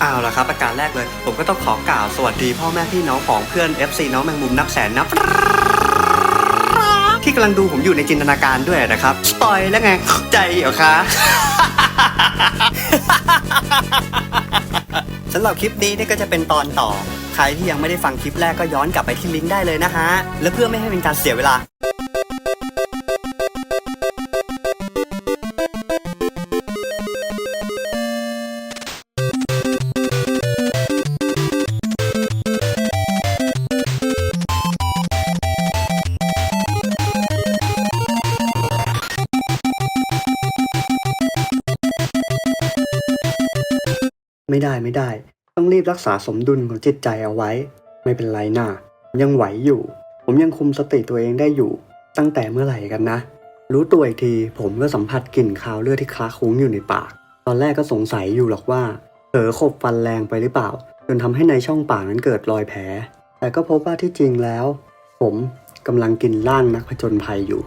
เอาละครับประการแรกเลย ผมก็ต้องขอกล่าวสวัสดีพ่อแม่พี่น้องของเพื่อน FC น้องแมงมุมนับแสนนับ ที่กำลังดูผมอยู่ในจินตนาการด้วยนะครับสปอยแล้วไงใจเหรอคะสำหรับคลิปนี้นี่ก็จะเป็นตอนต่อ ใครที่ยังไม่ได้ฟังคลิปแรกก็ย้อนกลับไปที่ลิงก์ได้เลยนะฮะ และเพื่อไม่ให้เป็นการเสียเวลา ไม่ได้ไม่ได้ ต้องรีบรักษาสมดุลของจิตใจเอาไว้ ไม่เป็นไรนะยังไหวอยู่ ผมยังคุมสติตัวเองได้อยู่ ตั้งแต่เมื่อไหร่กันนะ รู้ตัวอีกที ผมก็สัมผัสกลิ่นคาวเลือดที่คลาคุ้งอยู่ในปาก ตอนแรกก็สงสัยอยู่หรอกว่าเผลอขบฟันแรงไปหรือเปล่า จนทำให้ในช่องปากนั้นเกิดรอยแผล แต่ก็พบว่าที่จริงแล้ว ผมกำลังกินร่างนักผจญภัยอยู่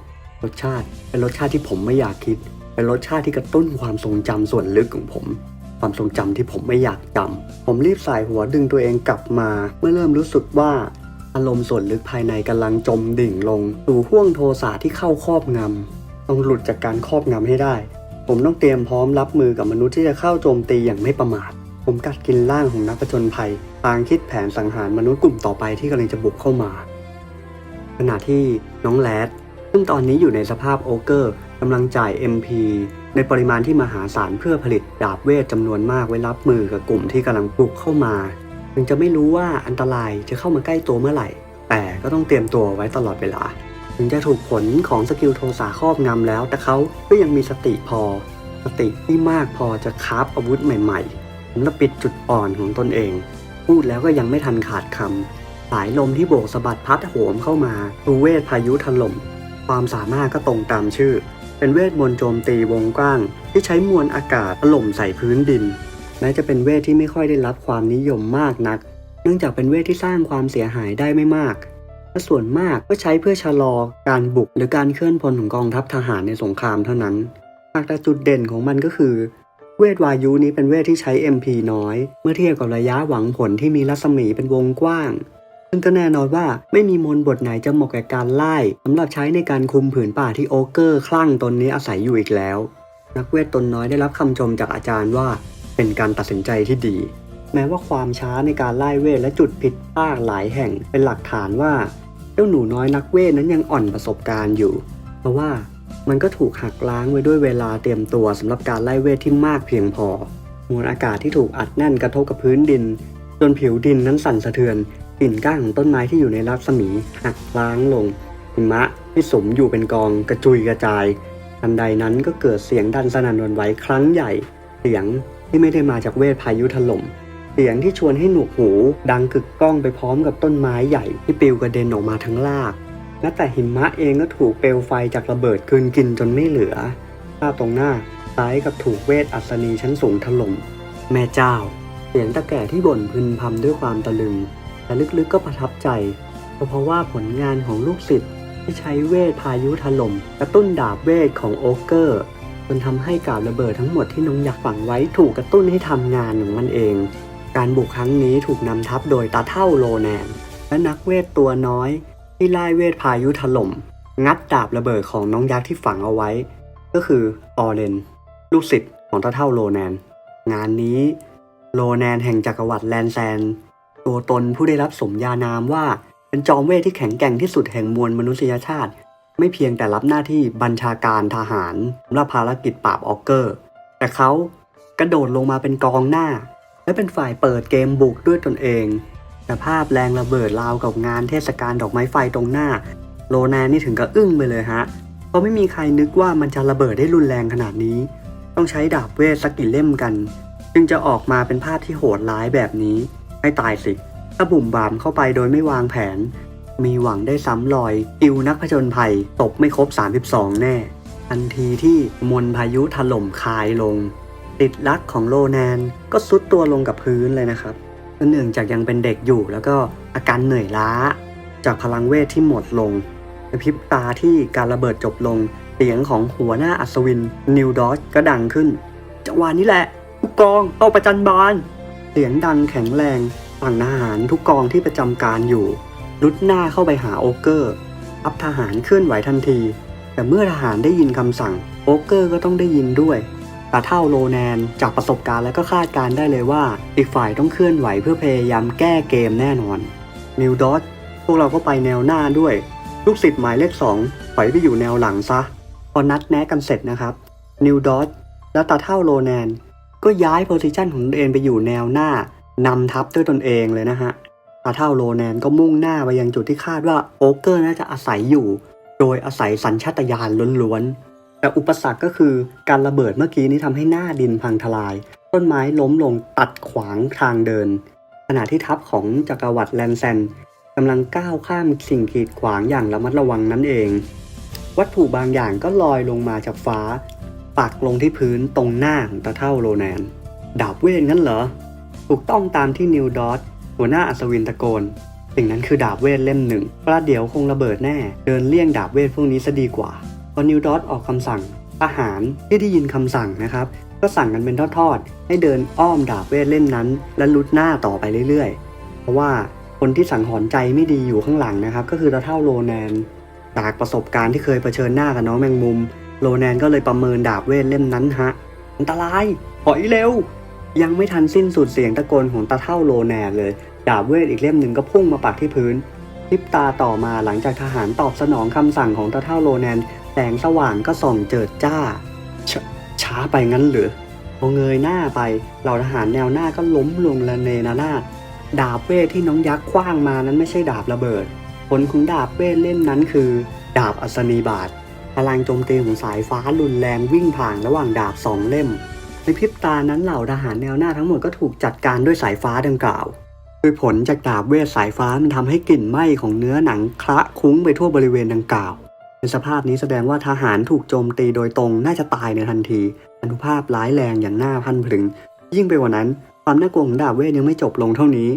รสชาติเป็นรสชาติที่ผมไม่อยากคิด เป็นรสชาติที่กระตุ้นความทรงจำส่วนลึกของผม ความทรงจำที่ผมไม่อยากจำผมรีบสายหัวดึงตัวเองกลับมา เมื่อเริ่มรู้สึกว่าอารมณ์ส่วนลึกภายในกำลังจมดิ่งลงสู่ห้วงโทสะที่เข้าครอบงำต้องหลุดจากการครอบงำให้ได้ ผมต้องเตรียมพร้อมรับมือกับมนุษย์ที่จะเข้าโจมตีอย่างไม่ประมาท ผมกัดกินร่างของนักผจญภัยพลางคิดแผนสังหารมนุษย์กลุ่มต่อไปที่กำลังจะบุกเข้ามา ขณะที่น้องแรดซึ่งตอนนี้อยู่ในสภาพโอเกอร์ กำลังจ่าย MP ในปริมาณที่มหาศาลเพื่อผลิตดาบเวทจำนวนมากไว้รับมือกับกลุ่มที่กำลังบุกเข้ามาถึงจะไม่รู้ว่าอันตรายจะเข้ามาใกล้ตัวเมื่อไหร่ แต่ก็ต้องเตรียมตัวไว้ตลอดเวลา ถึงจะถูกผลของสกิลโทสาครอบงำแล้ว แต่เขาก็ยังมีสติพอ สติที่มากพอจะคราฟอาวุธใหม่ๆผมระปิดจุดอ่อนของตนเอง พูดแล้วก็ยังไม่ทันขาดคำสายลมที่โบกสะบัดพัดโหมเข้ามาตูเวทพายุถล่มความสามารถก็ตรงตามชื่อ เป็นเวทมนต์โจมตีวงกว้าง ที่ใช้มวลอากาศถล่มใส่พื้นดิน แม้จะเป็นเวทที่ไม่ค่อยได้รับความนิยมมากนัก เนื่องจากเป็นเวทที่สร้างความเสียหายได้ไม่มากและส่วนมากก็ใช้เพื่อชะลอการบุกหรือการเคลื่อนพลของกองทัพทหารในสงครามเท่านั้นหากแต่จุดเด่นของมันก็คือ เวทวายุนี้เป็นเวทที่ใช้ MP น้อย เมื่อเทียบกับระยะหวังผลที่มีรัศมีเป็นวงกว้าง ซึ่งก็แน่นอนว่าไม่มีมนบทไหนจะเหมาะแก่การไล่สำหรับใช้ในการคุมผืนป่าที่โอเกอร์คลั่งตนนี้อาศัยอยู่อีกแล้ว นักเวทตนน้อยได้รับคำชมจากอาจารย์ว่า เป็นการตัดสินใจที่ดี แม้ว่าความช้าในการไล่เวทและจุดผิดพลาดหลายแห่งเป็นหลักฐานว่าเจ้าหนูน้อยนักเวทนั้นยังอ่อนประสบการณ์อยู่ เพราะว่ามันก็ถูกหักล้างไว้ด้วยเวลาเตรียมตัวสำหรับการไล่เวทที่มากเพียงพอมวลอากาศที่ถูกอัดแน่นกระทบกับพื้นดิน จนผิวดินนั้นสั่นสะเทือน กิ่งก้านของต้นไม้ที่อยู่ในรัศมีหักล้างลงหิมะที่สมอยู่เป็นกองกระจุยกระจาย ทันใดนั้นก็เกิดเสียงดันสนั่นหวันไหวครั้งใหญ่ เสียงที่ไม่ได้มาจากเวทพายุถล่ม เสียงที่ชวนให้หนวกหู ดังกึกก้องไปพร้อมกับต้นไม้ใหญ่ที่ปลิวกระเด็นออกมาทั้งรากแม้แต่หิมะเองก็ถูกเปลวไฟจากระเบิดคืนกินจนไม่เหลือภาตรงหน้าคล้ายกับถูกเวทอัศนีชั้นสูงถล่ม แม่เจ้า เสียงตะแก่ที่บ่นพึนพำด้วยความตะลึง แต่ลึกๆก็ประทับใจเพราะว่าผลงานของลูกศิษย์ที่ใช้เวทพายุถล่มกระตุ้นดาบเวทของโอเกอร์จนทำให้กาบระเบิดทั้งหมดที่น้องยักษ์ฝังไว้ถูกกระตุ้นให้ทำงานของมันเอง การบุกครั้งนี้ถูกนำทัพโดยตาเท่าโลแนนและนักเวทตัวน้อย ที่ไล่เวทพายุถล่ม งัดดาบระเบิดของน้องยักษ์ที่ฝังเอาไว้ ก็คือออเรนลูกศิษย์ของตาเท่าโลแนน งานนี้โลแนนแห่งจักรวรรดิแลนแซน ตัวตนผู้ได้รับสมญานามว่า เป็นจอมเวทที่แข็งแกร่งที่สุดแห่งมวลมนุษยชาติ ไม่เพียงแต่รับหน้าที่บัญชาการทหารสำหรับภารกิจปราบออกเกอร์ แต่เขากระโดดลงมาเป็นกองหน้า และเป็นฝ่ายเปิดเกมบุกด้วยตนเองแต่ภาพแรงระเบิดราวกับงานเทศกาลดอกไม้ไฟตรงหน้า โลแนนนี่ถึงกับอึ้งไปเลยฮะเพราะไม่มีใครนึกว่ามันจะระเบิดได้รุนแรงขนาดนี้ ต้องใช้ดาบเวทสักกี่เล่มกัน จึงจะออกมาเป็นภาพที่โหดร้ายแบบนี้ ให้ตายสิ ถ้าบุ่มบามเข้าไปโดยไม่วางแผน มีหวังได้ซ้ำรอยอิวนักผจญภัยตบไม่ครบ 32 แน่ ทันทีที่มวลพายุถล่มคายลง ติดลักของโลแนนก็ซุดตัวลงกับพื้นเลยนะครับเนื่องจากยังเป็นเด็กอยู่แล้วก็อาการเหนื่อยล้า จากพลังเวทที่หมดลงในพริบตาที่การระเบิดจบลง เสียงของหัวหน้าอัศวิน นิวดอสก็ดังขึ้นจังหวะนี้แหละผู้กองเอาประจันบาน เสียงดังแข็งแรง ฝั่งทหารทุกกองที่ประจำการอยู่ รุดหน้าเข้าไปหาโอเกอร์ทัพทหารเคลื่อนไหวทันที แต่เมื่อทหารได้ยินคำสั่ง โอเกอร์ก็ต้องได้ยินด้วยตาเท่าโลแนนจากประสบการณ์และก็คาดการได้เลยว่า อีกฝ่ายต้องเคลื่อนไหวเพื่อพยายามแก้เกมแน่นอนนิวดอสพวกเราก็ไปแนวหน้าด้วย ลูกศิษย์หมายเลขสองถอยไปอยู่แนวหลังซะ พอนัดแนะกันเสร็จนะครับนิวดอสและตาเท่าโลแนนก็ย้ายโพซิชันของตนเองไปอยู่แนวหน้า นำทัพด้วยตนเองเลยนะฮะตาเท่าโลแนนก็มุ่งหน้าไปยังจุดที่คาดว่าโอเกอร์น่าจะอาศัยอยู่ โดยอาศัยสัญชาตญาณล้วนๆ แต่อุปสรรคก็คือการระเบิดเมื่อกี้นี้ทำให้หน้าดินพังทลาย ต้นไม้ล้มลงตัดขวางทางเดิน ขณะที่ทัพของจักรวรรดิแลนเซนกำลังก้าวข้ามสิ่งกีดขวางอย่างระมัดระวังนั่นเอง วัตถุบางอย่างก็ลอยลงมาจากฟ้าปักลงที่พื้นตรงหน้าของตาเท่าโรแนน ดาบเวทงั้นเหรอ ถูกต้องตามที่นิวดอสหัวหน้าอัศวินตะโกนสิ่งนั้นคือดาบเวทเล่มหนึ่งประเดี๋ยวคงระเบิดแน่ เดินเลี่ยงดาบเวทพวกนี้ซะดีกว่าพอนิวดอสออกคำสั่งทหารที่ได้ยินคำสั่งนะครับ ก็สั่งกันเป็นทอดๆให้เดินอ้อมดาบเวทเล่มนั้น และลุดหน้าต่อไปเรื่อยๆ เพราะว่าคนที่สังหรณ์ใจไม่ดีอยู่ข้างหลังนะครับ ก็คือตาเท่าโรแนนจากประสบการณ์ที่เคยเผชิญหน้ากับน้องแมงมุม โรแนนก็เลยประเมินดาบเวทเล่มนั้นฮะอันตรายถอยเร็ว ยังไม่ทันสิ้นสุดเสียงตะโกนของตาเท่าโรแนนเลย ดาบเวทอีกเล่มหนึ่งก็พุ่งมาปักที่พื้นพริบตาต่อมาหลังจากทหารตอบสนองคำสั่งของตาเท่าโรแนนแสงสว่างก็ส่องเจิดจ้าชช้าไปงั้นหรือพอเงยหน้าไปเหล่าทหารแนวหน้าก็ล้มลงละเนระนาดดาบเวทที่น้องยักษ์คว้างมานั้นไม่ใช่ดาบระเบิด ผลของดาบเวทเล่มนั้นคือ ดาบอัศนีบาทพลังโจมตีของสายฟ้ารุนแรงวิ่งผ่านระหว่างดาบสองเล่ม ในพริบตานั้นเหล่าทหารแนวหน้าทั้งหมดก็ถูกจัดการด้วยสายฟ้าดังกล่าวโดยผลจากดาบเวทสายฟ้ามันทำให้กลิ่นไหม้ของเนื้อหนังคละคุ้งไปทั่วบริเวณดังกล่าว ในสภาพนี้แสดงว่าทหารถูกโจมตีโดยตรงน่าจะตายในทันที อนุภาพร้ายแรงอย่างหน่าพันพึง ยิ่งไปกว่านั้นความน่ากลัวของดาบเวทยังไม่จบลงเท่านี้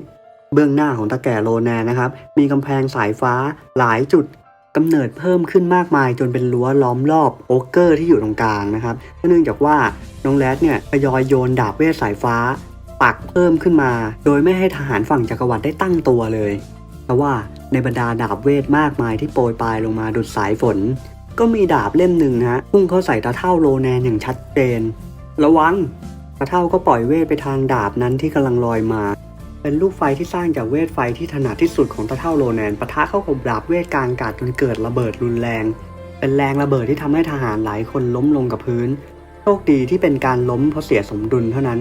เบื้องหน้าของตาแก่โลแนนะครับ มีกำแพงสายฟ้าหลายจุด กำเนิดเพิ่มขึ้นมากมายจนเป็นรั้วล้อมรอบโอเกอร์ที่อยู่ตรงกลางนะครับเนื่องจากว่าน้องแรดเนี่ยทยอยโยนดาบเวทสายฟ้า ปักเพิ่มขึ้นมา โดยไม่ให้ทหารฝั่งจักรวรรดิได้ตั้งตัวเลยเพราะว่าในบรรดาดาบเวทมากมายที่โปรยปลายลงมาดุดสายฝน ก็มีดาบเล่มหนึ่งฮะพุ่งเข้าใส่ตาเท่าโลแนนอย่างชัดเจน ระวังตาเท่าก็ปล่อยเวทไปทางดาบนั้นที่กำลังลอยมา เป็นลูกไฟที่สร้างจากเวทไฟที่ถนัดที่สุดของตาเท่าโลแนนปะทะเข้ากับดาบเวทกลางอากาศจนเกิดระเบิดรุนแรง เป็นแรงระเบิดที่ทำให้ทหารหลายคนล้มลงกับพื้น โชคดีที่เป็นการล้มเพราะเสียสมดุลเท่านั้น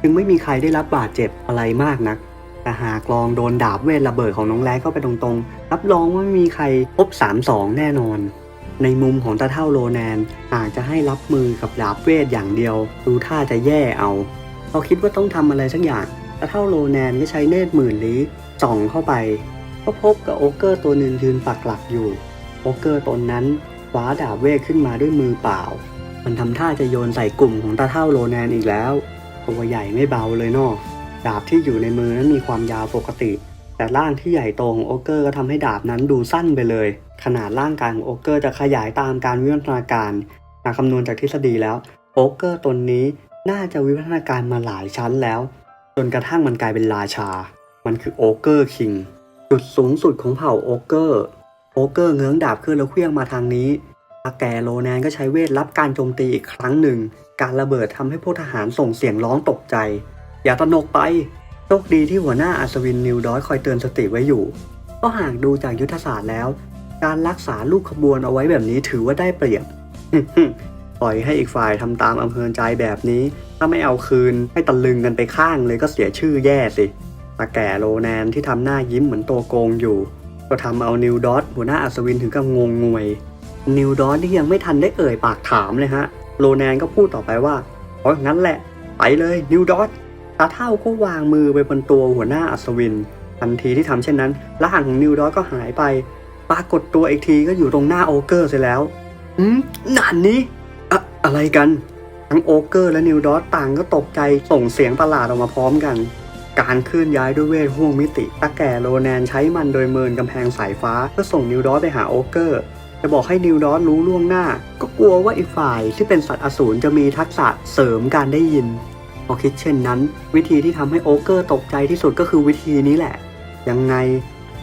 จึงไม่มีใครได้รับบาดเจ็บอะไรมากนัก แต่หากลองโดนดาบเวทระเบิดของน้องแร้เข้าไปตรงๆ รับรองว่าไม่มีใครพบ3-2 แน่นอน ในมุมของตาเท่าโลแนนหากจะให้รับมือกับดาบเวทอย่างเดียว ดูท่าจะแย่เอาเขาคิดว่าต้องทำอะไรสักอย่าง เท่าโลแนนก็ใช้เนตรหมื่นลี้ส่องเข้าไป ก็พบกับโอเกอร์ตัวหนึ่งยืนปักหลักอยู่ โอเกอร์ตนนั้นคว้าดาบเวทขึ้นมาด้วยมือเปล่า มันทำท่าจะโยนใส่กลุ่มของตาเท่าโลแนนอีกแล้วตัวใหญ่ไม่เบาเลยนอะดาบที่อยู่ในมือนั้นมีความยาวปกติ แต่ร่างที่ใหญ่โตของโอเกอร์ก็ทำให้ดาบนั้นดูสั้นไปเลย ขนาดร่างกายของโอเกอร์จะขยายตามการวิวัฒนาการหากคำนวณจากทฤษฎีแล้ว โอเกอร์ตนนี้น่าจะวิวัฒนาการมาหลายชั้นแล้ว จนกระทั่งมันกลายเป็นราชา มันคือโอเกอร์คิง จุดสูงสุดของเผ่าโอเกอร์ โอเกอร์เงื้องดาบขึ้นแล้วเคลื่องมาทางนี้อาแกโลแนนก็ใช้เวทรับการโจมตีอีกครั้งหนึ่ง การระเบิดทำให้พวกทหารส่งเสียงร้องตกใจ อย่าตนกไป โชคดีที่หัวหน้าอัศวินนิวดอยคอยเตือนสติไว้อยู่ ก็หากดูจากยุทธศาสตร์แล้ว การรักษาลูกขบวนเอาไว้แบบนี้ถือว่าได้เปรียบ ปล่อยให้อีกฝ่ายทำตามอำเภอใจแบบนี้ ถ้าไม่เอาคืนให้ตะลึงกันไปข้างเลยก็เสียชื่อแย่สิตาแก่โลแนนที่ทำหน้ายิ้มเหมือนตัวโกงอยู่ ก็ทำเอานิวดอสหัวหน้าอัศวินถึงกับงงงวย นิวดอสที่ยังไม่ทันได้เอ่ยปากถามเลยฮะโลแนนก็พูดต่อไปว่าอ๋องั้นแหละ ไปเลยนิวดอสตาเท่าก็วางมือไปบนตัวหัวหน้าอัศวิน ทันทีที่ทำเช่นนั้นร่างของนิวดอสก็หายไป ปรากฏตัวอีกทีก็อยู่ตรงหน้าโอเกอร์เสียแล้วอืมนั่นนี้ อะไรกัน ทั้งโอเกอร์และนิวดอสต่างก็ตกใจส่งเสียงประหลาดออกมาพร้อมกัน การเคลื่อนย้ายด้วยเวทห่วงมิติตาแก่โลแนนใช้มันโดยเมินกำแพงสายฟ้าเพื่อส่งนิวดอสไปหาโอเกอร์จะบอกให้นิวดอสรู้ล่วงหน้า ก็กลัวว่าอีกฝ่ายที่เป็นสัตว์อสูรจะมีทักษะเสริมการได้ยินพอคิดเช่นนั้น วิธีที่ทำให้โอเกอร์ตกใจที่สุดก็คือวิธีนี้แหละ ยังไง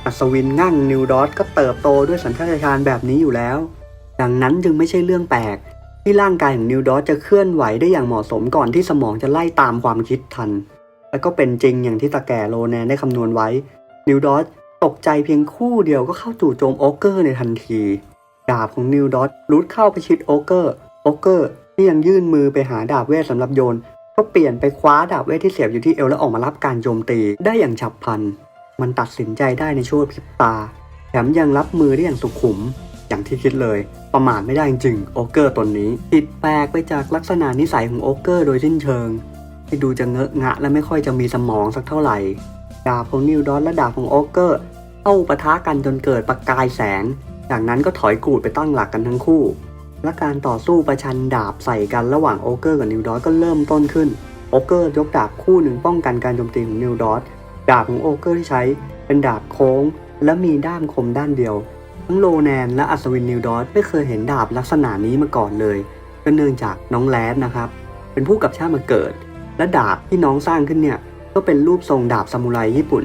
อัศวินงั่งนิวดอสก็เติบโตด้วยสัญชาตญาณแบบนี้อยู่แล้ว ดังนั้นจึงไม่ใช่เรื่องแปลก ที่ร่างกายของนิวดอสจะเคลื่อนไหวได้อย่างเหมาะสมก่อนที่สมองจะไล่ตามความคิดทัน และก็เป็นจริงอย่างที่ตาแก่โลแนนได้คำนวณไว้ นิวดอสตกใจเพียงคู่เดียวก็เข้าจู่โจมโอเกอร์ในทันทีดาบของนิวดอสรูดเข้าไปชิดโอเกอร์โอเกอร์ที่ยังยื่นมือไปหาดาบเวทสำหรับโยน ก็เปลี่ยนไปคว้าดาบเวทที่เสียบอยู่ที่เอวแล้วออกมารับการโจมตีได้อย่างฉับพลัน มันตัดสินใจได้ในช่วงพริบตา แถมยังรับมือได้อย่างสุขุม อย่างที่คิดเลย ประมาทไม่ได้จริงๆโอเกอร์ตนนี้ผิดแปลกไปจากลักษณะนิสัยของโอเกอร์โดยสิ้นเชิง ที่ดูจะเงอะงะและไม่ค่อยจะมีสมองสักเท่าไหร่ ดาบของนิวดอนและดาบของโอเกอร์เข้าปะทะกันจนเกิดประกายแสง จากนั้นก็ถอยกูดไปตั้งหลักกันทั้งคู่ และการต่อสู้ประชันดาบใส่กันระหว่างโอเกอร์กับนิวดอสก็เริ่มต้นขึ้นโอเกอร์ยกดาบคู่หนึ่งป้องกันการโจมตีของนิวดอสดาบของโอเกอร์ที่ใช้เป็นดาบโค้ง และมีด้ามคมด้านเดียว โลแนนและอัศวินนิวดอสไม่เคยเห็นดาบลักษณะนี้มาก่อนเลย ก็เนื่องจากน้องแลดนะครับ เป็นผู้กับชาติมาเกิด และดาบที่น้องสร้างขึ้นเนี่ย ก็เป็นรูปทรงดาบซามูไรญี่ปุ่น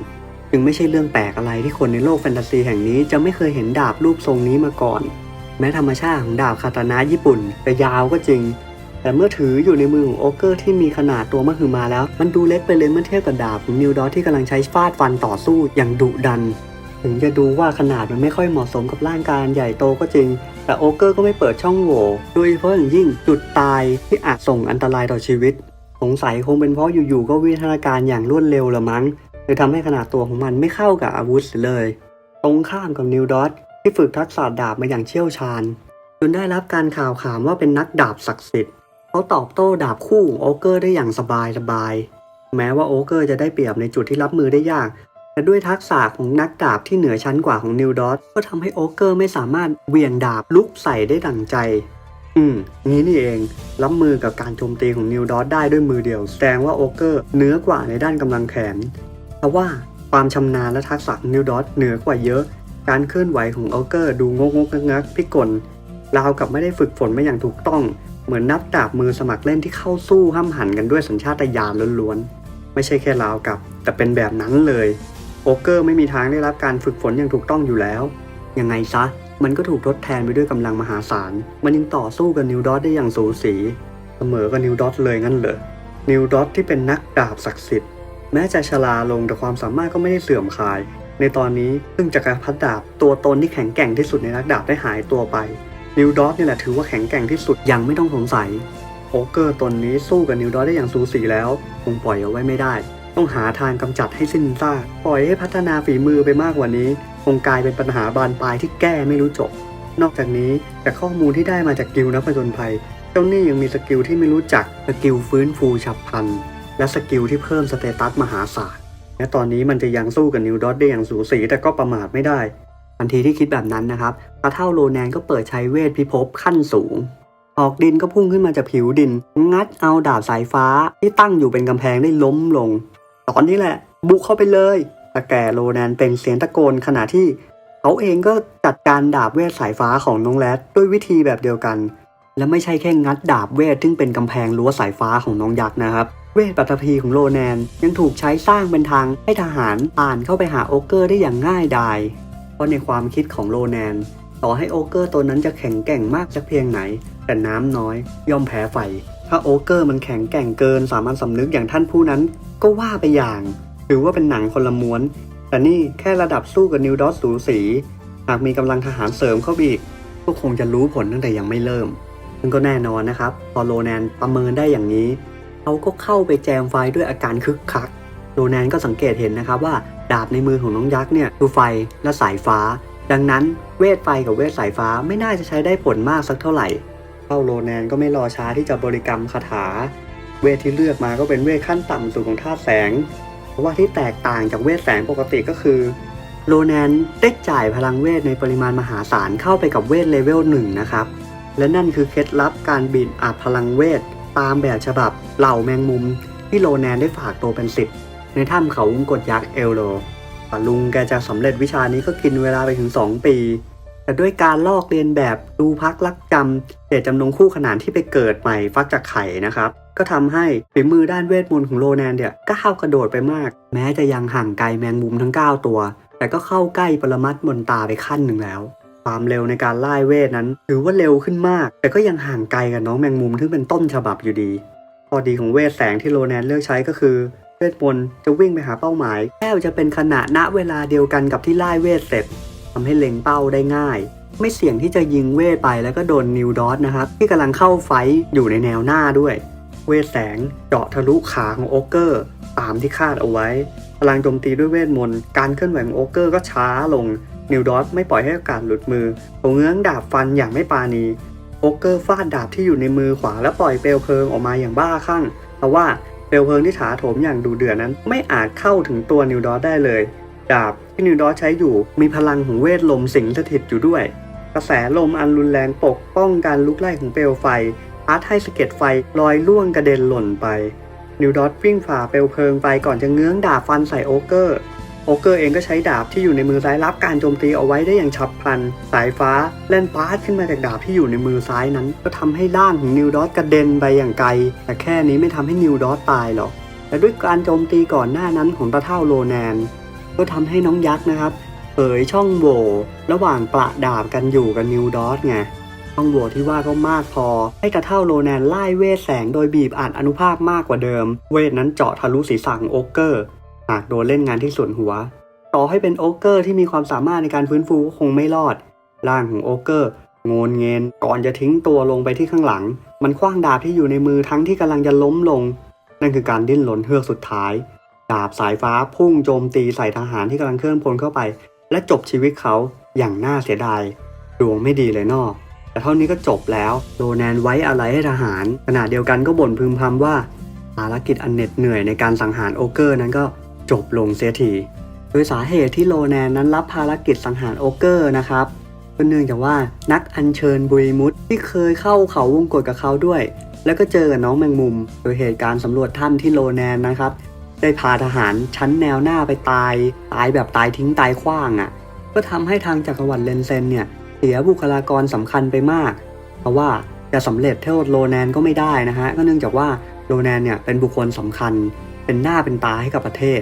จึงไม่ใช่เรื่องแปลกอะไรที่คนในโลกแฟนตาซีแห่งนี้จะไม่เคยเห็นดาบรูปทรงนี้มาก่อน แม้ธรรมชาติของดาบคาตานะญี่ปุ่นจะยาวก็จริง แต่เมื่อถืออยู่ในมือของโอเกอร์ที่มีขนาดตัวมหึมาแล้ว มันดูเล็กไปเลยเมื่อเทียบกับดาบของนิวดอสที่กำลังใช้ฟาดฟันต่อสู้อย่างดุดัน ถึงจะดูว่าขนาดมันไม่ค่อยเหมาะสมกับร่างกายใหญ่โตก็จริง แต่โอเกอร์ก็ไม่เปิดช่องโหว่โดยเฉพาะอย่างยิ่งจุดตายที่อาจส่งอันตรายต่อชีวิต สงสัยคงเป็นเพราะอยู่ๆก็วิวัฒนาการอย่างรวดเร็วละมั้งเลยทำให้ขนาดตัวของมันไม่เข้ากับอาวุธเลย ตรงข้ามกับนิวดอสที่ฝึกทักษะดาบมาอย่างเชี่ยวชาญ จนได้รับการข่าวขานว่าเป็นนักดาบศักดิ์สิทธิ์เขาตอบโต้ดาบคู่ของโอเกอร์ได้อย่างสบายสบายๆแม้ว่าโอเกอร์จะได้เปรียบในจุดที่รับมือได้ยาก แต่ด้วยทักษะของนักดาบที่เหนือชั้นกว่าของนิวดอสก็ทำให้โอเกอร์ไม่สามารถเวียงดาบลุกใส่ได้ดั่งใจ อืมงี้นี่เอง รับมือกับการโจมตีของนิวดอสได้ด้วยมือเดียว แสดงว่าโอเกอร์เหนือกว่าในด้านกำลังแขนแต่ว่าความชำนาญและทักษะของนิวดอสเหนือกว่าเยอะ การเคลื่อนไหวของโอเกอร์ดูงกงงักงักพิกลราวกับไม่ได้ฝึกฝนมาอย่างถูกต้อง เหมือนนักดาบมือสมัครเล่นที่เข้าสู้ห้ามหันกันด้วยสัญชาตญาณล้วนๆไม่ใช่แค่ราวกับ แต่เป็นแบบนั้นเลย โอเกอร์ไม่มีทางได้รับการฝึกฝนอย่างถูกต้องอยู่แล้ว ยังไงซะ มันก็ถูกทดแทนไปด้วยกำลังมหาศาล มันยังต่อสู้กับนิวดอสได้อย่างสูสี เสมอกับนิวดอสเลยงั้นเหรอ นิวดอสที่เป็นนักดาบศักดิ์สิทธิ์ แม้จะชราลงแต่ความสามารถก็ไม่ได้เสื่อมคลาย ในตอนนี้ซึ่งจักรพรรดิดาบตัวตนที่แข็งแกร่งที่สุดในนักดาบได้หายตัวไป นิวดอสนี่แหละถือว่าแข็งแกร่งที่สุดยังไม่ต้องสงสัยโอเกอร์ตนนี้สู้กับนิวดอสได้อย่างสูสีแล้ว คงปล่อยเอาไว้ไม่ได้ ต้องหาทางกำจัดให้สิ้นซากปล่อยให้พัฒนาฝีมือไปมากกว่านี้ คงกลายเป็นปัญหาบานปลายที่แก้ไม่รู้จบ นอกจากนี้จากข้อมูลที่ได้มาจากกิลนักผจญภัย เจ้านี่ยังมีสกิลที่ไม่รู้จักสกิลฟื้นฟูฉับพลัน และสกิลที่เพิ่มสเตตัสมหาศาลและตอนนี้มันจะยังสู้กับนิวดอทได้อย่างสูสีแต่ก็ประมาทไม่ได้ทันทีที่คิดแบบนั้นนะครับตาเท่าโลแนนก็เปิดใช้เวทพิภพขั้นสูง ออกดินก็พุ่งขึ้นมาจากผิวดิน งัดเอาดาบสายฟ้าที่ตั้งอยู่เป็นกำแพงได้ล้มลง ตอนนี้แหละ บุกเข้าไปเลยแตาแก่โลแนนเป็นเสียงตะโกนขณะที่เขาเองก็จัดการดาบเวทสายฟ้าของน้องแรดด้วยวิธีแบบเดียวกัน และไม่ใช่แค่งัดดาบเวทซึ่งเป็นกำแพงรั้วสายฟ้าของน้องยักษ์นะครับเวทปัตภีของโลแนนยังถูกใช้สร้างเป็นทางให้ทหารผ่านเข้าไปหาโอเกอร์ได้อย่างง่ายดาย เพราะในความคิดของโลแนน ต่อให้โอเกอร์ตัวนั้นจะแข็งแกร่งมากสักเพียงไหน แต่น้ำน้อยย่อมแพ้ไฟ ถ้าโอเกอร์มันแข็งแกร่งเกินสามัญสำนึกอย่างท่านผู้นั้น ก็ว่าไปอย่างหรือว่าเป็นหนังคนละม้วน แต่นี่แค่ระดับสู้กับนิวดอสสูสี หากมีกำลังทหารเสริมเข้าไปอีกก็คงจะรู้ผลตั้งแต่ยังไม่เริ่มซึ่งก็แน่นอนนะครับ พอโลแนนประเมินได้อย่างนี้เขาก็เข้าไปแจมไฟด้วยอาการคึกคักโลแนนก็สังเกตเห็นนะครับว่า ดาบในมือของน้องยักษ์เนี่ยคือไฟและสายฟ้า ดังนั้นเวทไฟกับเวทสายฟ้าไม่น่าจะใช้ได้ผลมากสักเท่าไหร่เข้าโลแนนก็ไม่รอช้าที่จะบริกรรมคาถา เวทที่เลือกมาก็เป็นเวทขั้นต่ำสุดของธาตุแสง เพราะว่าที่แตกต่างจากเวทแสงปกติก็คือ โลแนนได้จ่ายพลังเวทในปริมาณมหาศาลเข้าไปกับเวทเลเวลหนึ่งนะครับ และนั่นคือเคล็ดลับการบินอัดพลังเวทตามแบบฉบับเหล่าแมงมุม ที่โลแนนได้ฝากตัวเป็นสิบในถ้ำเขาวงกดยักษ์เอลโล ป่าลุงแกจะสำเร็จวิชานี้ก็กินเวลาไปถึง 2 ปี แต่ด้วยการลอกเลียนแบบดูพักลักจำเจตจำนงคู่ขนานที่ไปเกิดใหม่ฟักจากไข่นะครับ ก็ทำให้ฝีมือด้านเวทมนต์ของโรแนนเนี่ยก้าวกระโดดไปมาก แม้จะยังห่างไกลแมงมุมทั้ง 9 ตัว แต่ก็เข้าใกล้ปรมัตมนตาไปขั้นหนึ่งแล้วความเร็วในการไล่เวทนั้นถือว่าเร็วขึ้นมาก แต่ก็ยังห่างไกลกับน้องแมงมุมที่เป็นต้นฉบับอยู่ดี ข้อดีของเวทแสงที่โรแนนเลือกใช้ก็คือ เวทมนต์จะวิ่งไปหาเป้าหมายแค่จะเป็นขณะณเวลาเดียวกันกับที่ไล่เวทเสร็จทำให้เล็งเป้าได้ง่าย ไม่เสี่ยงที่จะยิงเวทไปแล้วก็โดนนิวดอสนะครับ ที่กำลังเข้าไฟท์อยู่ในแนวหน้าด้วย เวทแสงเจาะทะลุขาของโอเกอร์ตามที่คาดเอาไว้ พลังโจมตีด้วยเวทมนต์การเคลื่อนไหวของโอเกอร์ก็ช้าลงนิวดอสไม่ปล่อยให้โอกาสหลุดมือเขาเงื้องดาบฟันอย่างไม่ปราณีโอเกอร์ฟาดดาบที่อยู่ในมือขวาแล้วปล่อยเปลวเพลิงออกมาอย่างบ้าคลั่งแต่ว่า เปลวเพลิงที่ถาโถมอย่างดูเดือดนั้น ไม่อาจเข้าถึงตัวนิวดอสได้เลย ดาบที่นิวดอสใช้อยู่มีพลังของเวทลมสิงสถิตอยู่ด้วย กระแสลมอันรุนแรงปกป้องการลุกไล่ของเปลวไฟอาร์ตให้สะเก็ดไฟลอยล่วงกระเด็นหล่นไป นิวดอสวิ่งฝ่าเปลวเพลิงไปก่อนจะเงื้องดาบฟันใส่โอเกอร์ โอเกอร์เองก็ใช้ดาบที่อยู่ในมือซ้ายรับการโจมตีเอาไว้ได้อย่างฉับพลัน สายฟ้าเล่นปาดขึ้นมาจากดาบที่อยู่ในมือซ้ายนั้น ก็ทำให้ร่างของนิวดอสกระเด็นไปอย่างไกล แต่แค่นี้ไม่ทำให้นิวดอสตายหรอกแต่ด้วยการโจมตีก่อนหน้านั้นของตาเท่าโลแนน ก็ทำให้น้องยักษ์นะครับเผยช่องโหว่ระหว่างประดาบกันอยู่กับนิวดอสไงช่องโหว่ที่ว่าก็มากพอ ให้กระเท่าโลแนนไล่เวทแสงโดยบีบอัดอนุภาคมากกว่าเดิม เวทนั้นเจาะทะลุศีรษะของโอเกอร์ หากโดนเล่นงานที่ส่วนหัว ต่อให้เป็นโอเกอร์ที่มีความสามารถในการฟื้นฟูก็คงไม่รอด ร่างของโอเกอร์โงนเงินก่อนจะทิ้งตัวลงไปที่ข้างหลัง มันคว้างดาบที่อยู่ในมือทั้งที่กำลังจะล้มลง นั่นคือการดิ้นรนเฮือกสุดท้าย ดาบสายฟ้าพุ่งโจมตีใส่ทหารที่กำลังเคลื่อนพลเข้าไป และจบชีวิตเขาอย่างน่าเสียดายดวงไม่ดีเลยนอกแต่เท่านี้ก็จบแล้วโดแนนไว้อะไรให้ทหารขณะเดียวกันก็บ่นพึมพำว่าภารกิจอันเหน็ดเหนื่อยในการสังหารโอเกอร์นั้นก็ จบลงเสียทีโดยสาเหตุที่โลแนนนั้นรับภารกิจสังหารโอเกอร์นะครับก็เนื่องจากว่านักอัญเชิญบุยมุตที่เคยเข้าเขาวงกฏกับเขาด้วย แล้วก็เจอกับน้องแมงมุม โดยเหตุการณ์สำรวจถ้ำที่โลแนนนะครับ ได้พาทหารชั้นแนวหน้าไปตาย ตายแบบตายทิ้งตายขว้างอะ่ะ ก็ทำให้ทางจักรวรรดิเลนเซนเนี่ยเสียบุคลากรสำคัญไปมาก เพราะว่าจะสำเร็จเท่าโลแนนก็ไม่ได้นะฮะก็เนื่องจากว่าโลแนนเนี่ยเป็นบุคคลสำคัญ เป็นหน้าเป็นตาให้กับประเทศ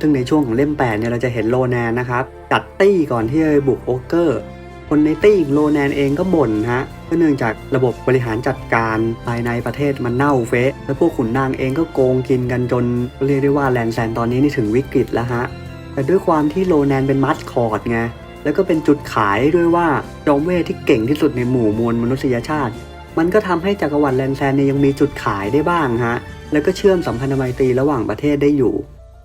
ซึ่งในช่วงของเล่มแปดเนี่ยเราจะเห็นโลแนนนะครับจัดตี้ก่อนที่จะบุกโอเกอร์ คนในตี้โลแนนเองก็บ่นฮะก็เนื่องจากระบบบริหารจัดการภายในประเทศมันเน่าเฟะ และพวกขุนนางเองก็โกงกินกันจนเรียกได้ว่าแลนแซนตอนนี้นี่ถึงวิกฤตแล้วฮะ แต่ด้วยความที่โลแนนเป็นมัสคอตไง แล้วก็เป็นจุดขายด้วยว่าจอมเวทที่เก่งที่สุดในหมู่มวลมนุษยชาติ มันก็ทำให้จักรวรรดิแลนแซนเนี่ยยังมีจุดขายได้บ้างฮะ แล้วก็เชื่อมสัมพันธไมตรีระหว่างประเทศได้อยู่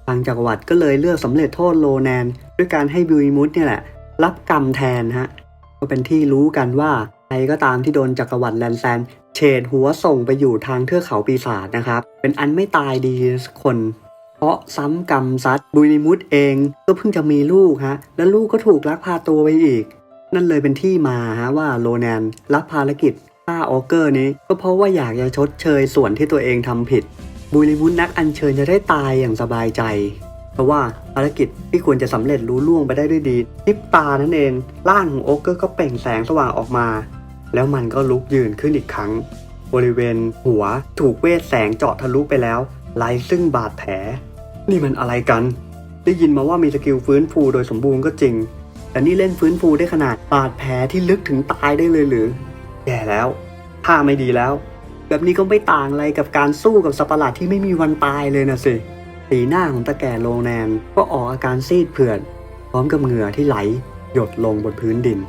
ทางจักรวรรดิก็เลยเลือกสำเร็จโทษโลแนน ด้วยการให้บิวมุสเนี่ยแหละ รับกรรมแทนฮะก็เป็นที่รู้กันว่าใครก็ตามที่โดนจักรวรรดิแลนแซนเฉดหัวส่งไปอยู่ทางเทือกเขาปีศาจนะครับ เป็นอันไม่ตายดีคน เพราะซ้ำกรรมซัดบุยมุสเองก็เพิ่งจะมีลูกฮะ แล้วลูกก็ถูกลักพาตัวไปอีก นั่นเลยเป็นที่มาฮะว่าโลแนนรับภารกิจ ฆ่าออเกอร์นี้ ก็เพราะว่าอยากจะชดเชยส่วนที่ตัวเองทำผิด บุยมุสนักอัญเชิญจะได้ตายอย่างสบายใจ เพราะว่าภารกิจที่ควรจะสำเร็จรู้ล่วงไปได้ด้วยดีพริบตานั่นเองร่างของโอเกอร์ก็เปล่งแสงสว่างออกมา แล้วมันก็ลุกยืนขึ้นอีกครั้ง บริเวณหัวถูกเวทแสงเจาะทะลุไปแล้วไร้ซึ่งบาดแผล นี่มันอะไรกัน ได้ยินมาว่ามีสกิลฟื้นฟูโดยสมบูรณ์ก็จริง แต่นี่เล่นฟื้นฟูได้ขนาดบาดแผลที่ลึกถึงตายได้เลยหรือ แย่แล้วท่าไม่ดีแล้ว แบบนี้ก็ไม่ต่างอะไรกับการสู้กับสัตว์ประหลาดที่ไม่มีวันตายเลยนะสิสีหน้าของตาแก่โลแนนก็ออกอาการซีดเผือดพร้อมกับเหงื่อที่ไหล หยดลงบนพื้นดิน